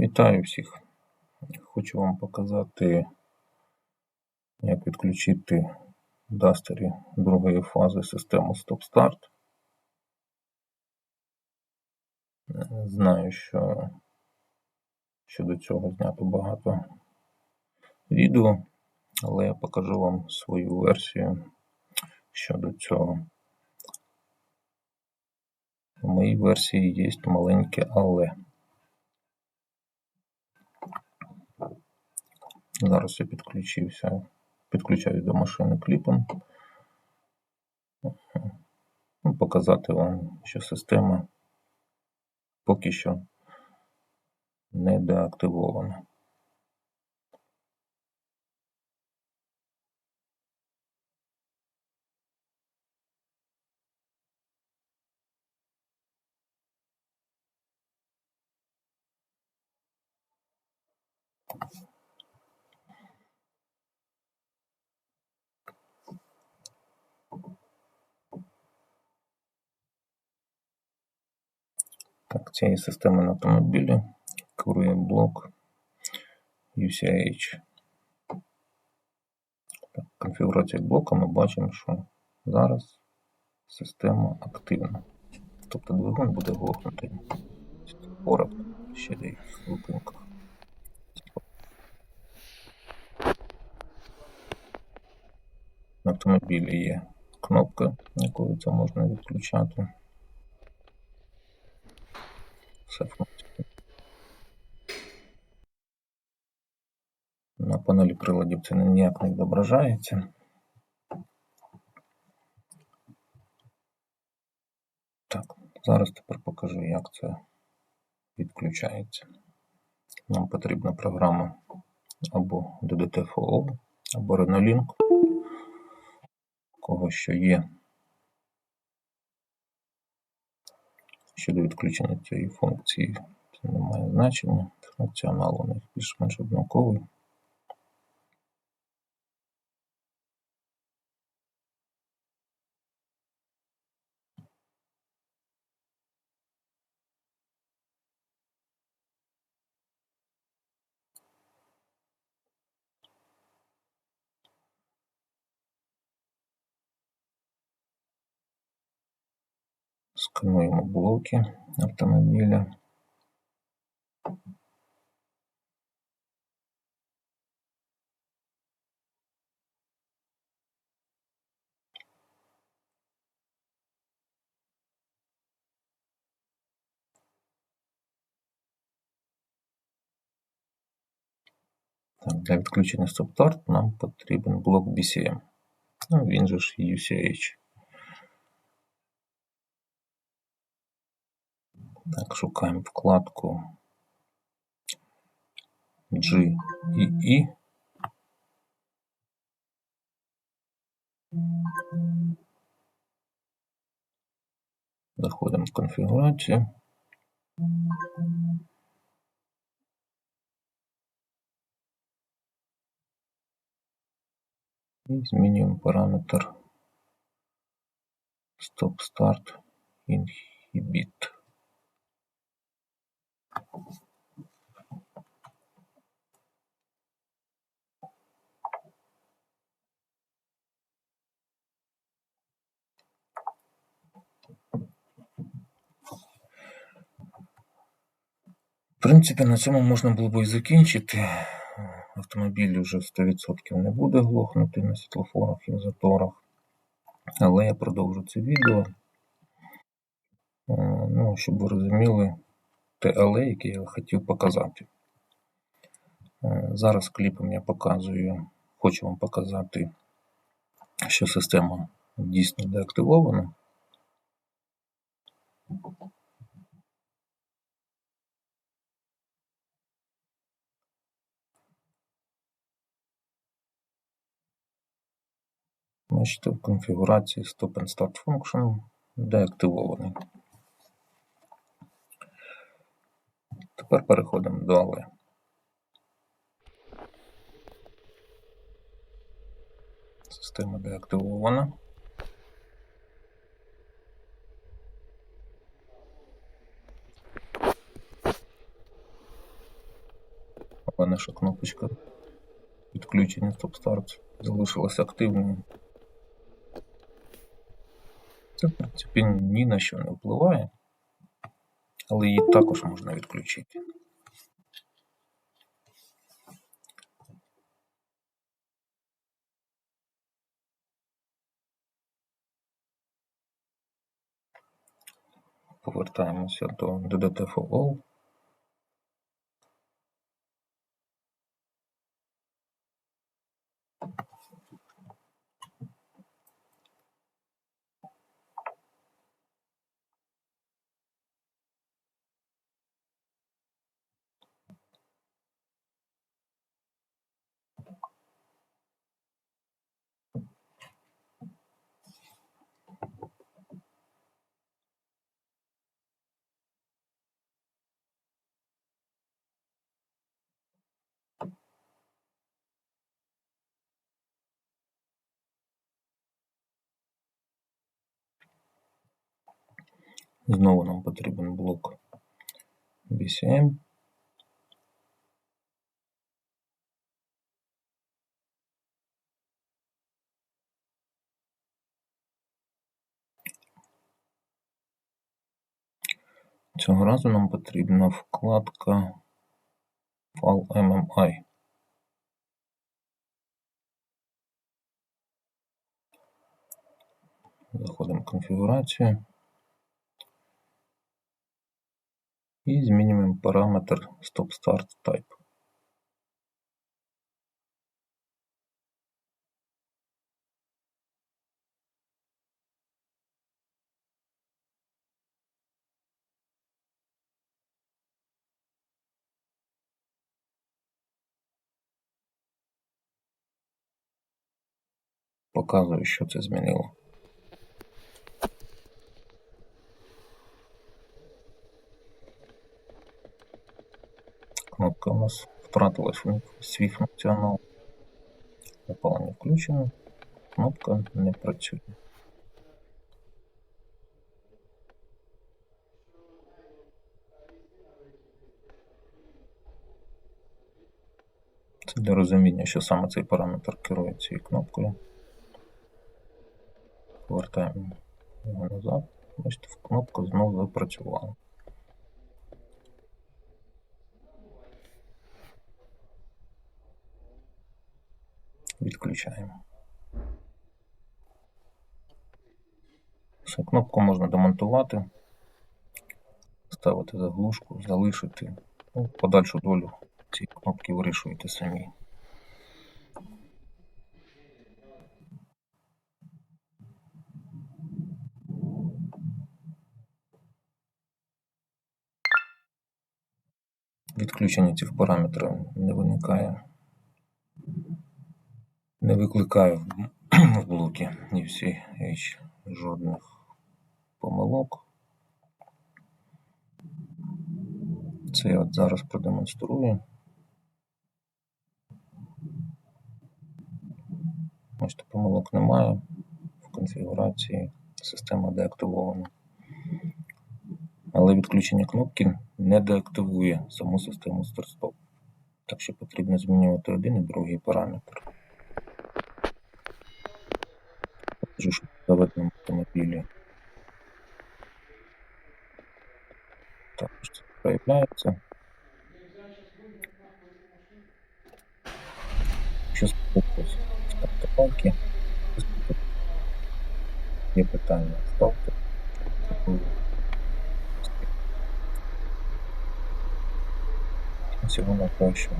Вітаю всіх. Хочу вам показати, як відключити в дастері другої фази систему Stop-Start. Знаю, що щодо цього знято багато відео, але я покажу вам свою версію щодо цього. В моїй версії є маленьке але. Зараз я підключився, підключаюсь до машини кліпом. Ну, Показати вам, що система поки що не деактивована. Так, цієї системи на автомобілі керує блок UCH. Так, конфігурація блока ми бачимо, що зараз система активна. Тобто двигун буде глохнутий. Порад ще деяких випинках. На автомобілі є кнопка, якою це можна відключати. Все функція. На панелі приладів це ніяк не відображається. Так, зараз тепер покажу, як це відключається. Нам потрібна програма або DDTFO, або Renolink, кого що є. Щодо відключення цієї функції, це не має значення. Функціонал у них більш-менш однаковий. Скануємо блоки автомобіля. Так, Для відключення StopStart нам потрібен блок BCM. Ну, він же ж UCH. Так, шукаємо вкладку G і E. Заходимо в конфігурацію. І змінюємо параметр Stop Start Inhibit. В принципі, на цьому можна було б і закінчити. Автомобіль вже 100% не буде глохнути на світлофорах і заторах. Але я продовжу це відео. Е, Ну, щоб ви розуміли але, яке я хотів показати. Е, Зараз кліпом я показую, хочу вам показати, що система дійсно деактивована. Бачите, в конфігурації Stop and Start Function деактивований. Тепер переходимо до але. Система деактивована. мене ще кнопочка відключення стоп-старт залишилася активною. Це, в принципі, ні на що не впливає, але її також можна відключити. Повертаємося до DDT Знову нам потрібен блок BCM. Цього разу нам потрібна вкладка File MMI. Заходимо в конфігурацію. І змінюємо параметр Stop Start Type. Показую, що це змінило. Втратила свій функціонал. Запалення включено. Кнопка не працює. Це для розуміння, що саме цей параметр керує цією кнопкою. Повертаємо його назад. Бачите, кнопка знову запрацювала. Відключаємо. Все, кнопку можна демонтувати, ставити заглушку, залишити. Ну, подальшу долю цієї кнопки вирішуєте самі. Відключення цих параметрів не виникає, не викликає в в блокі всі H жодних помилок. Це я от зараз продемонструю. Бачите, помилок немає в конфігурації, система деактивована. Але відключення кнопки не деактивує саму систему старт-стоп. Так що потрібно змінювати один і другий параметр. Покажу, що в заведеному автомобілі також це проявляється. Що сподобалось стартувальки, є питання, ставте. Всього найкращого.